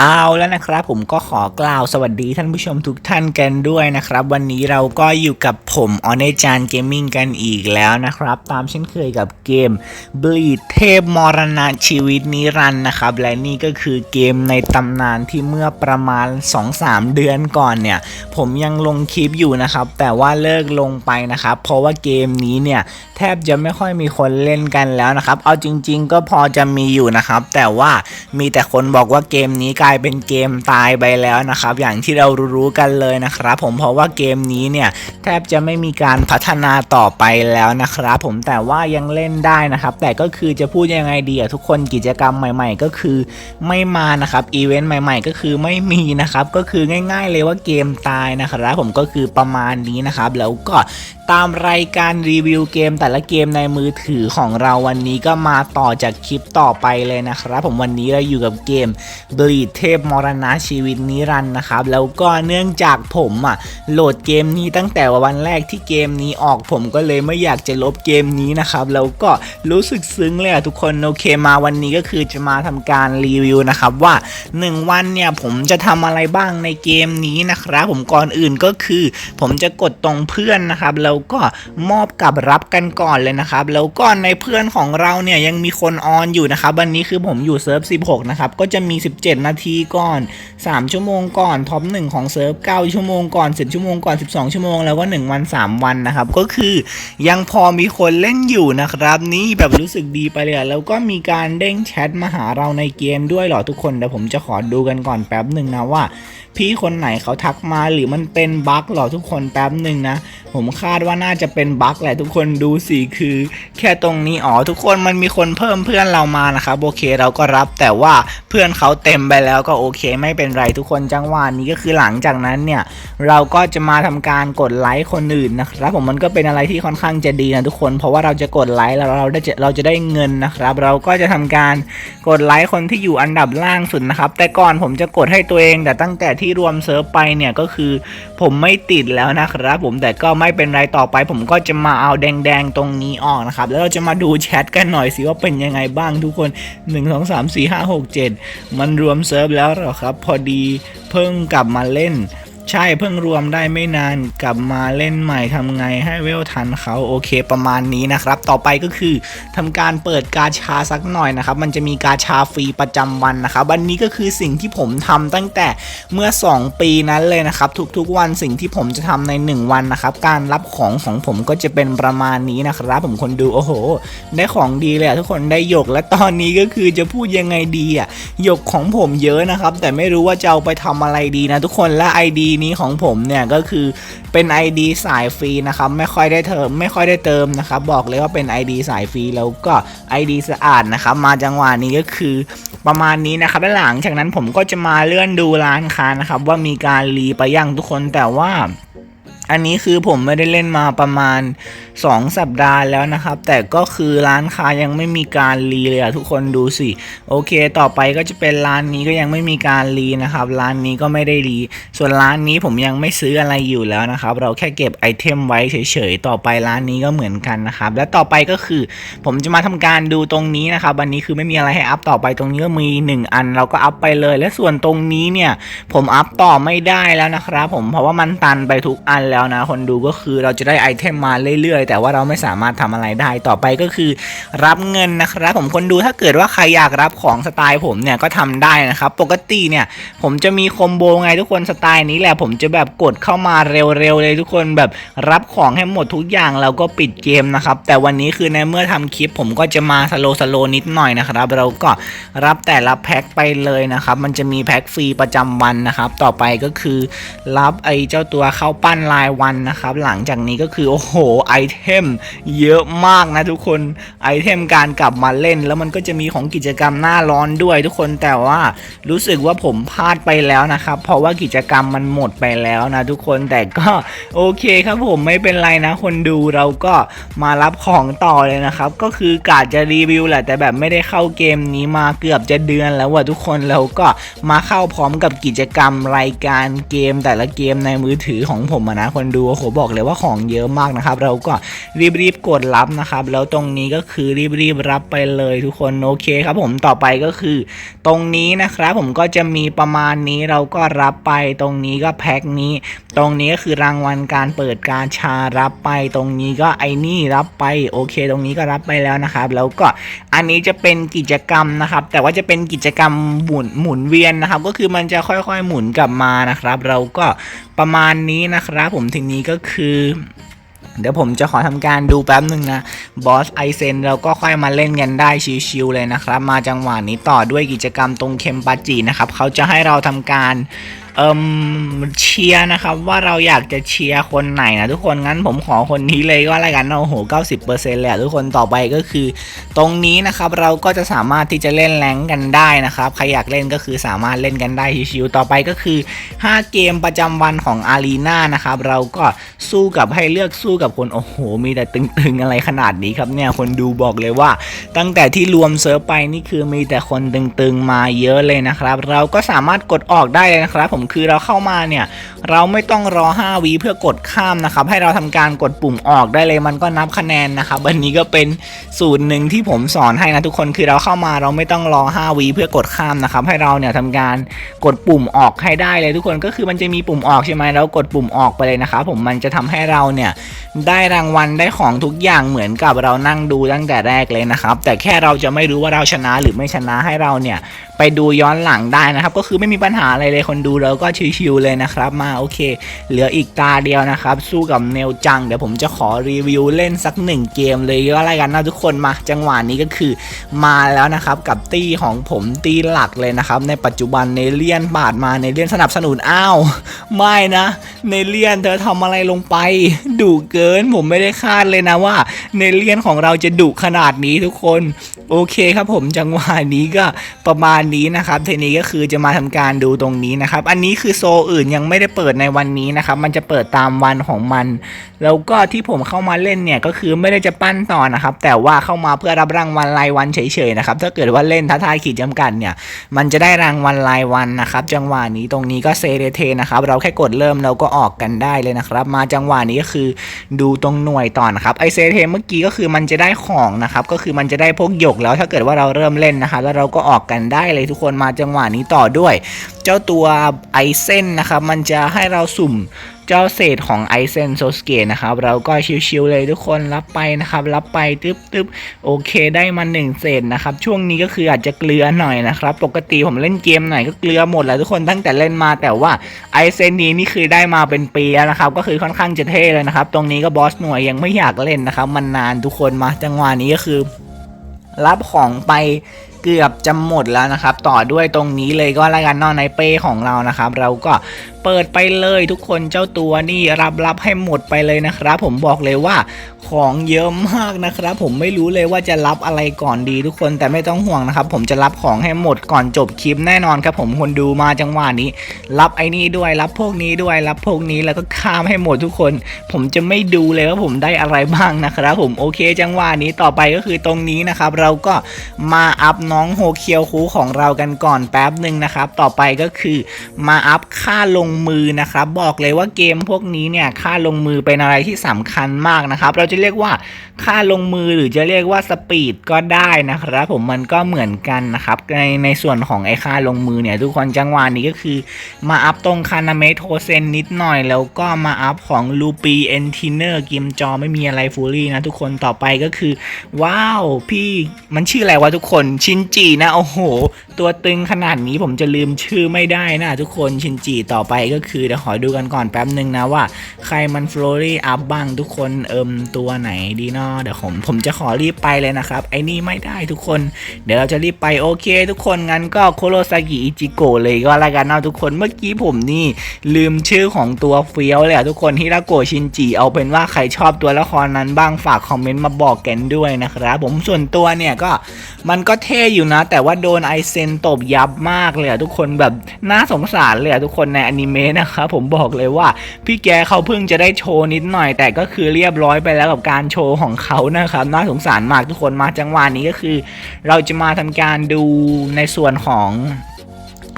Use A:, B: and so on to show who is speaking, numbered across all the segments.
A: เอาแล้วนะครับผมก็ขอกล่าวสวัสดีท่านผู้ชมทุกท่านกันด้วยนะครับ วันนี้เราก็อยู่กับผมออเนจานเกมมิ่งกันอีกแล้วนะครับ ตามเช่นเคยกับเกม Bleed เทพมรณะชีวิตนิรันด์นะครับ และนี่ก็คือเกมในตำนานที่เมื่อประมาณ 2-3 เดือนก่อนเนี่ย ผมยังลงคลิปอยู่นะครับ แต่ว่าเลิกลงไปนะครับ เพราะว่าเกมนี้เนี่ยแทบจะไม่ค่อยมีคนเล่นกันแล้วนะครับ เอาจริง ๆ ก็พอจะมีอยู่นะครับ แต่ว่ามีแต่คนบอกว่าเกมนี้กลายเป็นเกมตายไปแล้วนะครับ อย่างที่เรารู้กันเลยนะครับ ผมเพราะว่าเกมนี้เนี่ยแทบจะไม่มีการพัฒนาต่อไปแล้วนะครับผมแต่ว่ายังเล่นได้นะครับ แต่ก็คือจะพูดยังไงดีอะทุกคนกิจกรรมใหม่ ๆ ก็คือไม่มานะครับอีเวนต์ใหม่ ๆ ก็คือไม่มีนะครับก็คือง่าย ๆ เลยว่าเกมตายนะครับผมก็คือประมาณนี้นะครับ แล้วก็ตามรายการรีวิวเกมแต่ละเกมในมือถือของเราวันนี้ก็มาต่อจากคลิปต่อไปเลยนะครับ ผมวันนี้เราอยู่กับเกม Bleed เทพมรณะชีวิตนิรันดร์นะครับ แล้วก็เนื่องจากผมอะโหลดเกมนี้ตั้งแต่วันแรกที่เกมนี้ออกผมก็เลยไม่อยากจะลบเกมนี้นะครับแล้วก็รู้สึกซึ้งเลยอะทุกคนโอเคมาวันนี้ก็คือจะมาทำการรีวิวนะครับว่า 1 วันเนี่ยผมจะทำอะไรบ้างในเกมนี้นะครับ ผมก่อนอื่นก็คือ ผมจะกดตรงเพื่อนนะครับแล้วก็มอบกับรับกันก่อนเลยนะครับ แล้วก็ในเพื่อนของเราเนี่ยยังมีคนออนอยู่นะครับวันนี้คือผมอยู่เซิร์ฟ 16 นะครับ ก็จะมี 17 นาทีก่อน 3 ชั่วโมงก่อนท็อป1ของเซิร์ฟ 9 ชั่วโมงก่อน 10 ชั่วโมงก่อน 12 ชั่วโมงแล้วก็ 1 วัน 3 วันนะครับ ก็คือยังพอมีคนเล่นอยู่นะครับ นี่แบบรู้สึกดีไปเลยแล้วก็มีการเด้งแชทมาหาเราในเกมด้วยเหรอทุกคนเดี๋ยวผมจะขอดูกันก่อนแป๊บหนึ่งนะว่า พี่คนไหนเขาทักมาหรือมันเป็นบั๊กเหรอทุกคนแป๊บหนึ่งนะ ผมคาดว่าน่าจะเป็นบั๊กแหละทุกคนดูสิคือ แค่ตรงนี้อ๋อทุกคนมันมีคนเพิ่มเพื่อนเรามานะครับโอเคเราก็รับแต่ว่าเพื่อนเขาเต็มไปแล้วก็โอเค ไม่เป็นไรทุกคนจังหวะนี้ก็คือหลังจากนั้นเนี่ยเราก็จะมาทำการกดไลค์คนอื่นนะครับผมมันก็เป็นอะไรที่ค่อนข้างจะดีนะทุกคน เพราะว่าเราจะกดไลค์แล้วเราได้เราจะได้เงินนะครับ เราก็จะทำการกดไลค์คนที่อยู่อันดับล่างสุดนะครับแต่ก่อนผมจะกดให้ตัวเอง แต่ตั้งแต่ที่รวมเซิร์ฟไปเนี่ยก็คือผมไม่ติดแล้วนะครับผมแต่ก็ไม่เป็นไรต่อไปผมก็จะมาเอาแดงๆตรงนี้ออกนะครับ แล้วเราจะมาดูแชทกันหน่อยสิว่าเป็นยังไงบ้างทุกคน 1 2 3 4 5 6 7 มันรวมเซิร์ฟแล้วหรอครับ พอดีเพิ่งกลับมาเล่น ใช่เพิ่งรวมได้ไม่นานกลับมาเล่นใหม่ทำไงให้เวลทันเขาโอเคประมาณนี้นะครับ ต่อไปก็คือทำการเปิดกาชาสักหน่อยนะครับ มันจะมีกาชาฟรีประจำวันนะครับวันนี้ก็คือสิ่งที่ผมทำตั้งแต่เมื่อ 2 ปีนั้นเลยนะครับ ทุกๆวันสิ่งที่ผมจะทำใน 1 วันนะครับ การรับของของผมก็จะเป็นประมาณนี้นะครับ ผมคนดูโอ้โห ได้ของดีเลยทุกคนได้หยกและตอนนี้ก็คือจะพูดยังไงดีอะหยกของผมเยอะนะครับ แต่ไม่รู้ว่าจะเอาไปทำอะไรดีนะทุกคนและ ID นี้ของผมเนี่ยก็คือเป็น ID สายฟรีนะครับไม่ค่อยได้เติมไม่ค่อยได้เติมนะครับบอกเลยว่าเป็น ID สายฟรีแล้วก็ ID สะอาดนะครับมาจังหวะนี้ก็คือประมาณนี้นะครับและหลังจากนั้นผมก็จะมาเลื่อนดูร้านค้านะครับว่ามีการรีไปยังทุกคนแต่ว่า อันนี้คือผมไม่ได้เล่นมาประมาณ 2 สัปดาห์แล้วนะครับ แต่ก็คือร้านค้ายังไม่มีการรีเลยอะทุกคนดูสิ โอเค ต่อไปก็จะเป็นร้านนี้ก็ยังไม่มีการรีนะครับ ร้านนี้ก็ไม่ได้รี ส่วนร้านนี้ผมยังไม่ซื้ออะไรอยู่แล้วนะครับ เราแค่เก็บไอเทมไว้เฉยๆ ต่อไปร้านนี้ก็เหมือนกันนะครับ และต่อไปก็คือ ผมจะมาทำการดูตรงนี้นะครับ วันนี้คือไม่มีอะไรให้อัพต่อไปตรงนี้ก็มี 1 อันเราก็อัพไปเลย และส่วนตรงนี้เนี่ยผมอัพต่อไม่ได้แล้วนะครับ ผมเพราะว่ามันตันไปทุกอันแล้วนะ คนดูก็คือเราจะได้ไอเทมมาเรื่อยๆ แต่ว่าเราไม่สามารถทำอะไรได้ต่อไปก็คือ รับเงินนะครับ ผมคนดูถ้าเกิดว่าใครอยากรับของสไตล์ผมเนี่ยก็ทำได้นะครับ ปกติเนี่ยผมจะมีคอมโบไงทุกคนสไตล์นี้แหละผมจะแบบกดเข้ามาเร็วๆเลยทุกคนแบบรับของให้หมดทุกอย่างแล้วก็ปิดเกมนะครับ แต่วันนี้คือในเมื่อทำคลิปผมก็จะมาสโลสโลนิดหน่อยนะครับเราก็รับแต่ละแพ็คไปเลยนะครับมันจะมีแพ็คฟรีประจำวันนะครับ ต่อไปก็คือรับไอ้เจ้าตัวเข้าปั้นรายวันนะครับ หลังจากนี้ก็คือ โอ้โห ไอเทมเยอะมากนะทุกคนไอเทมการกลับมาเล่น แล้วมันก็จะมีของกิจกรรมหน้าร้อนด้วยทุกคนแต่ว่ารู้สึกว่าผมพลาดไปแล้วนะครับ เพราะว่ากิจกรรมมันหมดไปแล้วนะทุกคนแต่ก็โอเคครับผมไม่เป็นไรนะ คนดูเราก็มารับของต่อเลยนะครับ ก็คือกาจะรีวิวแหละแต่แบบไม่ได้เข้าเกมนี้มาเกือบจะเดือนแล้วว่ะทุกคนแล้วก็มาเข้าพร้อมกับกิจกรรมรายการเกมแต่ละเกมในมือถือของผมนะคนดูโอ้โหบอกเลยว่าของเยอะมากนะครับ เราก็รีบๆกดรับนะครับ แล้วตรงนี้ก็คือรีบๆรับไปเลยทุกคนโอเคครับผมต่อไปก็คือ ตรงนี้นะครับผมก็จะมีประมาณนี้เราก็รับไปตรงนี้ก็แพ็คนี้ ตรงนี้ก็คือรางวัลการเปิดการชารับไป ตรงนี้ก็ไอ้นี่รับไปโอเค ตรงนี้ก็รับไปแล้วนะครับ แล้วก็อันนี้จะเป็นกิจกรรมนะครับ แต่ว่าจะเป็นกิจกรรมหมุนหมุนเวียนนะครับ ก็คือมันจะค่อยๆหมุนกลับมานะครับ เราก็ประมาณนี้นะครับผมทีนี้ก็คือ เดี๋ยวผมจะขอทำการดูแป๊บหนึ่งนะบอสไอเซนเราก็ค่อยมาเล่นกันได้ชิวๆเลยนะครับ มาจังหวะนี้ต่อด้วยกิจกรรมตรงเคมปาจีนะครับ เขาจะให้เราทำการ เอิมเชียร์นะครับว่าเราอยากจะเชียร์คนไหนนะทุกคนงั้นผมขอคนนี้เลยก็แล้วกันโอ้โห 90%เลยอะทุกคนต่อไปก็คือ ตรงนี้นะครับเราก็จะสามารถที่จะเล่นแรงกันได้นะครับใครอยากเล่นก็คือสามารถเล่นกันได้ชิวๆต่อไปก็คือ 5 เกมประจำวันของอารีนานะครับเราก็สู้กับให้เลือกสู้กับคนโอ้โห มีแต่ตึงๆอะไรขนาดนี้ครับเนี่ยคนดูบอกเลยว่า ตั้งแต่ที่รวมเซิร์ฟไปนี่คือมีแต่คนตึงๆมาเยอะเลยนะครับ เราก็สามารถกดออกได้เลยนะครับผมคือเราเข้ามาเนี่ย เราไม่ต้องรอ 5วิเพื่อกดข้ามนะครับ ให้เราทำการกดปุ่มออกได้เลยมันก็นับคะแนนนะครับอันนี้ก็เป็นสูตรหนึ่งที่ผมสอนให้นะทุกคนคือเราเข้ามาเราไม่ต้องรอ 5วิเพื่อกดข้ามนะครับ ให้เราเนี่ยทำการกดปุ่มออกให้ได้เลยทุกคนก็คือมันจะมีปุ่มออกใช่ไหมแล้วกดปุ่มออกไปเลยนะครับผมมันจะทำให้เราเนี่ยได้รางวัลได้ของทุกอย่างเหมือนกับเรานั่งดูตั้งแต่แรกเลยนะครับ แต่แค่เราจะไม่รู้ว่าเราชนะหรือไม่ชนะให้เราเนี่ยไปดูย้อนหลังได้นะครับ ก็คือไม่มีปัญหาอะไรเลยคนดูเราก็ชิวๆเลยนะครับมาโอเค เหลืออีกตาเดียวนะครับ สู้กับเนลจัง เดี๋ยวผมจะขอรีวิวเล่นสักหนึ่งเกมเลยก็อะไรกันนะทุกคนมาจังหวะนี้ก็คือมาแล้วนะครับกับตี้ของผมตี้หลักเลยนะครับ ในปัจจุบันเนเลียนบาดมาเนเลียนสนับสนุนอ้าวไม่นะเนเลียนเธอทำอะไรลงไปดุเกินผมไม่ได้คาดเลยนะว่าเนเลียนของเราจะดุขนาดนี้ทุกคน โอเคครับผมจังหวะนี้ก็ประมาณนี้นะครับทีนี้ก็คือจะมาทำการดูตรงนี้นะครับ อันนี้คือโซอื่นยังไม่ได้เปิดในวันนี้นะครับ มันจะเปิดตามวันของมัน แล้วก็ที่ผมเข้ามาเล่นเนี่ยก็คือไม่ได้จะปั้นต่อนะครับ แต่ว่าเข้ามาเพื่อรับรางวัลรายวันเฉยๆนะครับ ถ้าเกิดว่าเล่นท้าทายขีดจำกัดเนี่ยมันจะได้รางวัลรายวันนะครับ จังหวะนี้ตรงนี้ก็เซเรเทนะครับ เราแค่กดเริ่มเราก็ออกกันได้เลยนะครับ มาจังหวะนี้ก็คือดูตรงหน่วยต่อนะครับไอเซเรเทเมื่อกี้ก็คือมันจะได้ของนะครับก็คือมันจะได้พวกหยกแล้วถ้าเกิดว่าเราเริ่มเล่นนะครับแล้วเราก็ออกกันได้เลยทุกคนมาจังหวะนี้ต่อด้วย เจ้าตัวไอเซนนะครับ มันจะให้เราสุ่มเจ้าเศษของไอเซนโซสเกตนะครับ เราก็ชิวๆเลยทุกคนรับไปนะครับ รับไปตึ๊บตึ๊บโอเคได้มาหนึ่งเศษนะครับ ช่วงนี้ก็คืออาจจะเกลือหน่อยนะครับ ปกติผมเล่นเกมไหนก็เกลือหมดแล้วทุกคนตั้งแต่เล่นมาแต่ว่าไอเซนนี้นี่คือได้มาเป็นปีแล้วนะครับ ก็คือค่อนข้างจะเท่เลยนะครับ ตรงนี้ก็บอสหน่วยยังไม่อยากเล่นนะครับ มันนานทุกคนมาจังหวะนี้ก็คือ รับของไป เกือบจะหมดแล้วนะครับ ต่อด้วยตรงนี้เลยก็แล้วกันนอกในเป้ของเรานะครับ เราก็ เปิดไปเลยทุกคนเจ้าตัวนี่รับรับให้หมดไปเลยนะครับ ผมบอกเลยว่าของเยอะมากนะครับ ผมไม่รู้เลยว่าจะรับอะไรก่อนดีทุกคนแต่ไม่ต้องห่วงนะครับ ผมจะรับของให้หมดก่อนจบคลิปแน่นอนครับ ผมคนดูมาจังหวะนี้ รับไอ้นี่ด้วยรับพวกนี้ด้วยรับพวกนี้แล้วก็ข้ามให้หมดทุกคน ผมจะไม่ดูเลยว่าผมได้อะไรบ้างนะครับผมโอเคจังหวะนี้ต่อไปก็คือตรงนี้นะครับ เราก็มาอัพน้องโฮเคียวคูของเรากันก่อนแป๊บหนึ่งนะครับ ต่อไปก็คือมาอัพค่าลงมือนะครับบอกเลยว่าเกมพวกนี้เนี่ยค่าลงมือเป็นอะไรที่สำคัญมากนะครับ เราจะเรียกว่าค่าลงมือหรือจะเรียกว่าสปีดก็ได้นะครับผมมันก็เหมือนกันนะครับในในส่วนของไอ้ค่าลงมือเนี่ยทุกคนจังหวะนี้ก็คือมาอัพตรงคานาเมโทเซนนิดหน่อย แล้วก็มาอัพของลูปีเอนทิเนอร์เกมจอไม่มีอะไรฟูลี่นะทุกคนต่อไปก็คือ ว้าวพี่มันชื่ออะไรวะทุกคนชินจินะโอ้โห ตัวตึงขนาดนี้ผมจะลืมชื่อไม่ได้นะทุกคนชินจิต่อไปก็คือเดี๋ยวขอดูกันก่อนแป๊บหนึ่งนะว่า ใครมันฟลอรี่อัพบ้างทุกคนเอิมตัวไหนดีเนาะเดี๋ยวผมผมจะขอรีบไปเลยนะครับ ไอ้นี่ไม่ได้ทุกคน เดี๋ยวเราจะรีบไปโอเค ทุกคนงั้นก็โคโรซากิอิจิโกะเลยก็แล้วกันเนาะทุกคนเมื่อกี้ผมนี่ลืมชื่อของตัวเฟี้ยวเลยอะทุกคนฮิราโกชินจิเอาเป็นว่าใครชอบตัวละครนั้นบ้างฝากคอมเมนต์มาบอกกันด้วยนะครับผมส่วนตัวเนี่ยก็มันก็เท่อยู่นะ แต่ว่าโดนไอเซนตบยับมากเลยอะทุกคนแบบน่าสงสารเลยอะทุกคนในอนิเมะนะครับผมบอกเลยว่าพี่แกเขาเพิ่งจะได้โชว์นิดหน่อย แต่ก็คือเรียบร้อยไปแล้วกับการโชว์ของเขานะครับน่าสงสารมากทุกคนมาจังหวะนี้ก็คือ เราจะมาทำการดูในส่วนของ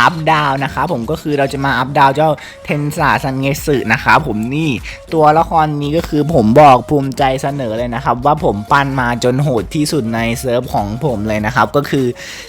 A: อัพดาวนะครับผมก็คือเราจะมาอัพดาวเจ้าเทนซาซันเงสึนะครับผมนี่ตัวละครนี้ก็คือผมบอกภูมิใจเสนอเลยนะครับว่าผมปั้นมาจนโหดที่สุดในเซิร์ฟของผมเลยนะครับก็คือ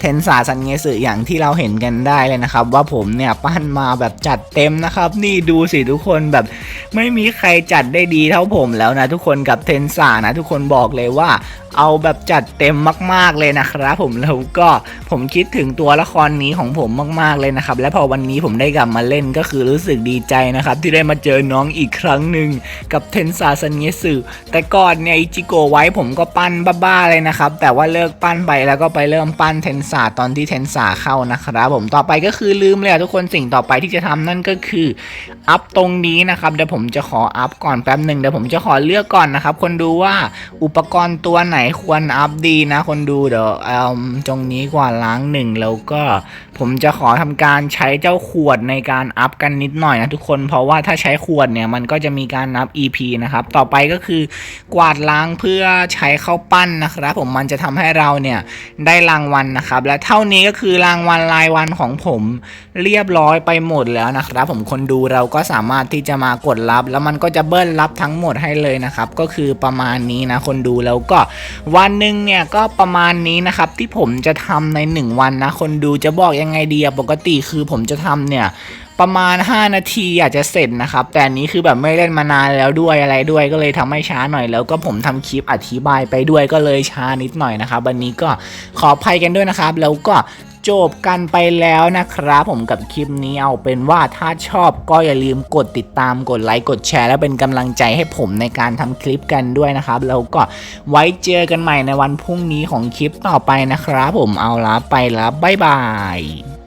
A: เทนซาซันเงสึอย่างที่เราเห็นกันได้เลยนะครับว่าผมเนี่ยปั้นมาแบบจัดเต็มนะครับนี่ดูสิทุกคนแบบไม่มีใครจัดได้ดีเท่าผมแล้วนะทุกคนกับเทนซานะทุกคนบอกเลยว่าเอาแบบจัดเต็มมาก ๆเลยนะครับผมแล้วก็ผมคิดถึงตัวละครนี้ของผมมากๆเลยนะครับ และพอวันนี้ผมได้กลับมาเล่นก็คือรู้สึกดีใจนะครับ ที่ได้มาเจอน้องอีกครั้งหนึ่งกับเทนซาซันเงสึแต่ก่อนเนี่ยอิจิโกไว้ผมก็ปั้นบ้าๆเลยนะครับ แต่ว่าเลิกปั้นไปแล้วก็ไปเริ่มปั้นเทนซาตอนที่เทนซาเข้านะครับ ผมต่อไปก็คือลืมเลยอะทุกคนสิ่งต่อไปที่จะทำนั่นก็คืออัพตรงนี้นะครับเดี๋ยวผมจะขออัพก่อนแป๊บหนึ่งเดี๋ยวผมจะขอเลือกก่อนนะครับ คนดูว่าอุปกรณ์ตัวไหนควรอัพดีนะ คนดูเดี๋ยวเอาตรงนี้ก่อนล้างหนึ่งแล้วก็ผมจะขอทำการใช้เจ้าขวดในการอัพกันนิดหน่อยนะทุกคน เพราะว่าถ้าใช้ขวดเนี่ยมันก็จะมีการนับ EP นะครับ ต่อไปก็คือกวาดล้างเพื่อใช้เข้าปั้นนะครับ ผมมันจะทำให้เราเนี่ยได้รางวัลนะครับ และเท่านี้ก็คือรางวัลรายวันของผมเรียบร้อยไปหมดแล้วนะครับ ผมคนดูเราก็สามารถที่จะมากดรับ แล้วมันก็จะเบิ้ลรับทั้งหมดให้เลยนะครับ ก็คือประมาณนี้นะคนดูแล้วก็วันหนึ่งเนี่ยก็ประมาณนี้นะครับที่ผมจะทำใน 1 วันนะ คนดูจะบอกยังไงดีปกกติคือผมจะทำเนี่ยประมาณ 5 นาทีอาจจะเสร็จนะครับ แต่นี้คือแบบไม่เล่นมานานแล้วด้วยอะไรด้วยก็เลยทำให้ช้าหน่อยแล้วก็ผมทำคลิปอธิบายไปด้วยก็เลยช้านิดหน่อยนะครับ วันนี้ก็ขออภัยกันด้วยนะครับ แล้วก็จบกันไปแล้วนะครับ ผมกับคลิปนี้เอาเป็นว่าถ้าชอบก็อย่าลืมกดติดตามกดไลค์กดแชร์ และเป็นกำลังใจให้ผมในการทำคลิปกันด้วยนะครับ แล้วก็ไว้เจอกันใหม่ในวันพรุ่งนี้ของคลิปต่อไปนะครับ ผมเอาละไปแล้วบ๊ายบาย